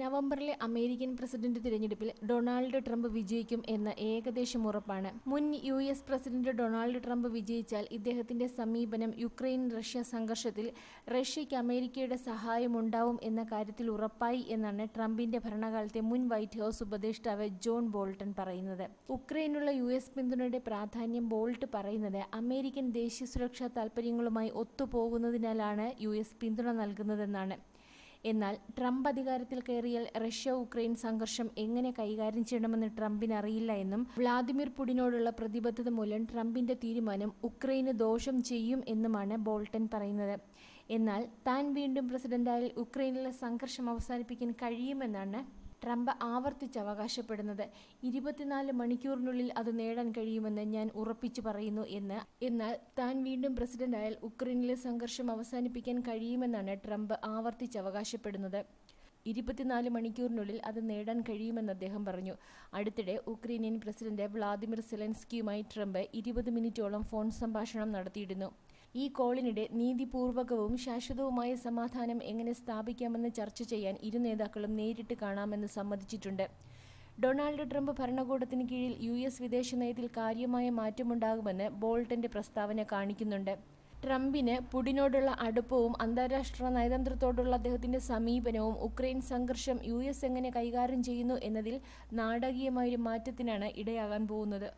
നവംബറിലെ American president തിരഞ്ഞെടുപ്പിൽ Donald Trump വിജയിക്കും എന്ന ഏകദേശം ഉറപ്പാണ്. മുൻ U S president Donald Trump വിജയിച്ചാൽ ഇദ്ദേഹത്തിന്റെ സമീപനം യുക്രൈൻ റഷ്യ സംഘർഷത്തിൽ റഷ്യയ്ക്ക് അമേരിക്കയുടെ സഹായമുണ്ടാവും എന്ന കാര്യത്തിൽ ഉറപ്പായി എന്നാണ് ട്രംപിന്റെ ഭരണകാലത്തെ മുൻ വൈറ്റ് ഹൌസ് ഉപദേഷ്ടാവ് ജോൺ ബോൾട്ടൺ പറയുന്നത്. ഉക്രൈനുള്ള യു എസ് പിന്തുണയുടെ പ്രാധാന്യം ബോൾട്ട് പറയുന്നത് അമേരിക്കൻ ദേശീയ സുരക്ഷാ താൽപര്യങ്ങളുമായി ഒത്തുപോകുന്നതിനാലാണ് യു എസ് പിന്തുണ നൽകുന്നതെന്നാണ്. എന്നാൽ ട്രംപ് അധികാരത്തിൽ കയറിയാൽ റഷ്യ ഉക്രൈൻ സംഘർഷം എങ്ങനെ കൈകാര്യം ചെയ്യണമെന്ന് ട്രംപിന് അറിയില്ല എന്നും വ്ളാദിമിർ പുടിനോടുള്ള പ്രതിബദ്ധത മൂലം ട്രംപിന്റെ തീരുമാനം ഉക്രൈന് ദോഷം ചെയ്യും എന്നുമാണ് ബോൾട്ടൻ പറയുന്നത്. എന്നാൽ താൻ വീണ്ടും പ്രസിഡന്റായാൽ ഉക്രൈനിലെ സംഘർഷം അവസാനിപ്പിക്കാൻ കഴിയുമെന്നാണ് ട്രംപ് ആവർത്തിച്ച് അവകാശപ്പെടുന്നത്. ഇരുപത്തിനാല് മണിക്കൂറിനുള്ളിൽ അത് നേടാൻ കഴിയുമെന്ന് ഞാൻ ഉറപ്പിച്ചു പറയുന്നു എന്ന്. എന്നാൽ താൻ വീണ്ടും പ്രസിഡന്റായാൽ ഉക്രൈനിലെ സംഘർഷം അവസാനിപ്പിക്കാൻ കഴിയുമെന്നാണ് ട്രംപ് ആവർത്തിച്ച് അവകാശപ്പെടുന്നത്. ഇരുപത്തിനാല് മണിക്കൂറിനുള്ളിൽ അത് നേടാൻ കഴിയുമെന്ന് അദ്ദേഹം പറഞ്ഞു. അടുത്തിടെ ഉക്രൈനിയൻ പ്രസിഡന്റ് വ്ളാദിമിർ സെലൻസ്കിയുമായി ട്രംപ് ഇരുപത് മിനിറ്റോളം ഫോൺ സംഭാഷണം നടത്തിയിരുന്നു. ഈ കോളിനിടെ നീതിപൂർവകവും ശാശ്വതവുമായ സമാധാനം എങ്ങനെ സ്ഥാപിക്കാമെന്ന് ചർച്ച ചെയ്യാൻ ഇരു നേതാക്കളും നേരിട്ട് കാണാമെന്ന് സമ്മതിച്ചിട്ടുണ്ട്. ഡൊണാൾഡ് ട്രംപ് ഭരണകൂടത്തിന് കീഴിൽ യു എസ് വിദേശ നയത്തിൽ കാര്യമായ മാറ്റമുണ്ടാകുമെന്ന് ബോൾട്ടന്റെ പ്രസ്താവന കാണിക്കുന്നുണ്ട്. ട്രംപിന് പുടിനോടുള്ള അടുപ്പവും അന്താരാഷ്ട്ര നയതന്ത്രത്തോടുള്ള അദ്ദേഹത്തിന്റെ സമീപനവും ഉക്രൈൻ സംഘർഷം യു എസ് എങ്ങനെ കൈകാര്യം ചെയ്യുന്നു എന്നതിൽ നാടകീയമായൊരു മാറ്റത്തിനാണ് ഇടയാകാൻ പോകുന്നത്.